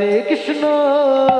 Hare Krishna